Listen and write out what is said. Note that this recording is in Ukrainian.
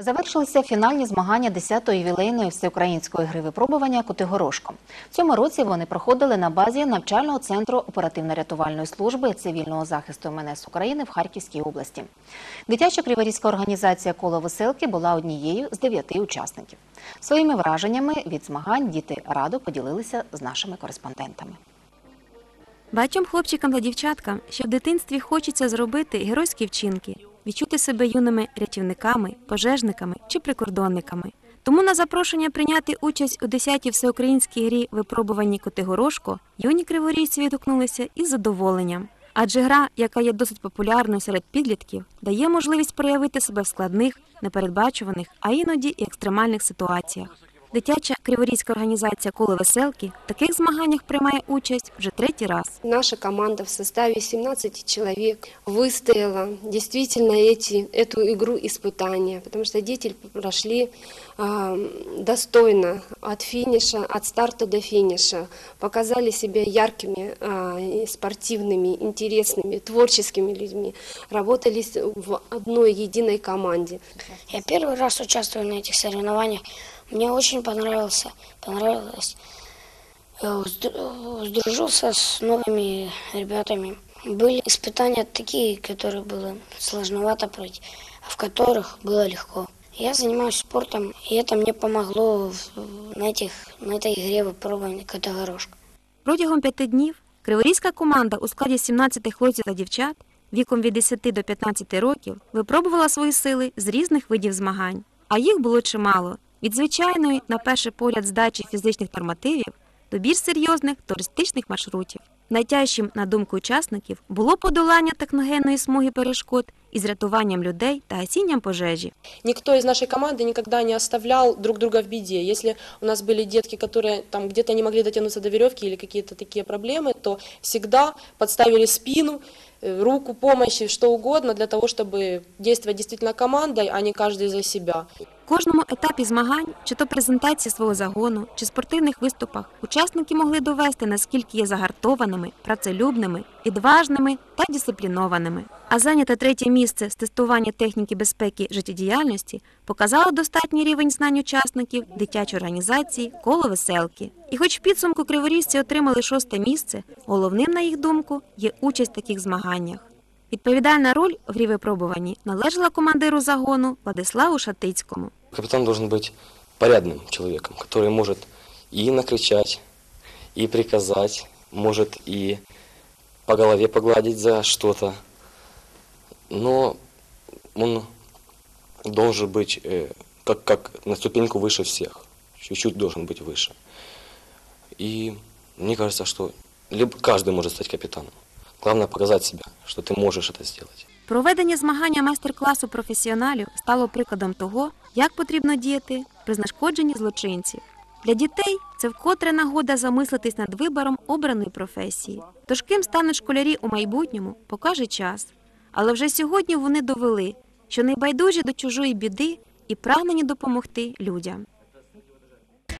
Завершилися фінальні змагання 10-ї ювілейної всеукраїнської гри випробування Котигорошко. В цьому році вони проходили на базі навчального центру оперативно-рятувальної служби цивільного захисту МНС України в Харківській області. Дитяча криворізька організація Коло веселки була однією з дев'яти учасників. Своїми враженнями від змагань діти радо поділилися з нашими кореспондентами. Багатьом хлопчикам та дівчаткам ще в дитинстві хочеться зробити геройські вчинки, відчути себе юними рятівниками, пожежниками чи прикордонниками. Тому на запрошення прийняти участь у 10-й всеукраїнській грі випробуванні Котигорошко юні криворізці відгукнулися із задоволенням. Адже гра, яка є досить популярною серед підлітків, дає можливість проявити себе в складних, непередбачуваних, а іноді і екстремальних ситуаціях. Дитяча криворізька організація Коло веселки в таких змаганнях приймає участь вже третій раз. Наша команда в составе 17 человек выстояла действительно эти, эту игру испытания, потому что дети прошли а, достойно от финиша, от старта до финиша, показали себя яркими, а, и спортивными, интересными, творческими людьми, работали с- в одной единой команде. Я первый раз участвую на этих соревнованиях. Мне очень понравился, понравилось. Я сдр- Сдружился с новыми ребятами. Были испытания такие, которые было сложновато пройти, а в которых было легко. Я занимаюсь спортом, и это мне помогло в- на, этих, на этой игре выпробования Котогорошка. Протягом п'яти днів криворізька команда у складі 17 хлопців та дівчат віком від 10 до 15 років випробувала свої сили з різних видів змагань, а їх було чимало від звичайної, на перший погляд, здачі фізичних нормативів до більш серйозних туристичних маршрутів. Найтяжчим, на думку учасників, було подолання техногенної смуги перешкод із рятуванням людей та гасінням пожежі. Никто из нашей команды никогда не оставлял друг друга в беде. Если у нас были детки, которые там где-то не могли дотянуться до веревки или какие-то такие проблемы, то всегда подставили спину, э, руку помощи, что угодно для того, чтобы действовать действительно командой, а не каждый за себя. В кожному етапі змагань, чи то презентації свого загону, чи спортивних виступах, учасники могли довести, наскільки є загартованими, працелюбними, відважними та дисциплінованими. А зайняте третє місце з тестування техніки безпеки життєдіяльності показало достатній рівень знань учасників дитячої організації коло веселки. І хоч в підсумку криворізці отримали шосте місце, головним, на їх думку, є участь в таких змаганнях. Відповідальна роль в грі випробуванні належала командиру загону Владиславу Шатицькому. Капитан должен быть порядным человеком, который может и накричать, и приказать, может и по голове погладить за что-то. Но он должен быть э, как, как на ступеньку выше всех. Чуть-чуть должен быть выше. И мне кажется, что либо каждый может стать капитаном. Главное показать себя, что ты можешь это сделать. Проведення змагання майстер-класу професіоналів стало прикладом того, як потрібно діяти при знешкодженні злочинців. Для дітей це вкотре нагода замислитись над вибором обраної професії. Тож ким стануть школярі у майбутньому, покаже час. Але вже сьогодні вони довели, що небайдужі до чужої біди і прагнені допомогти людям.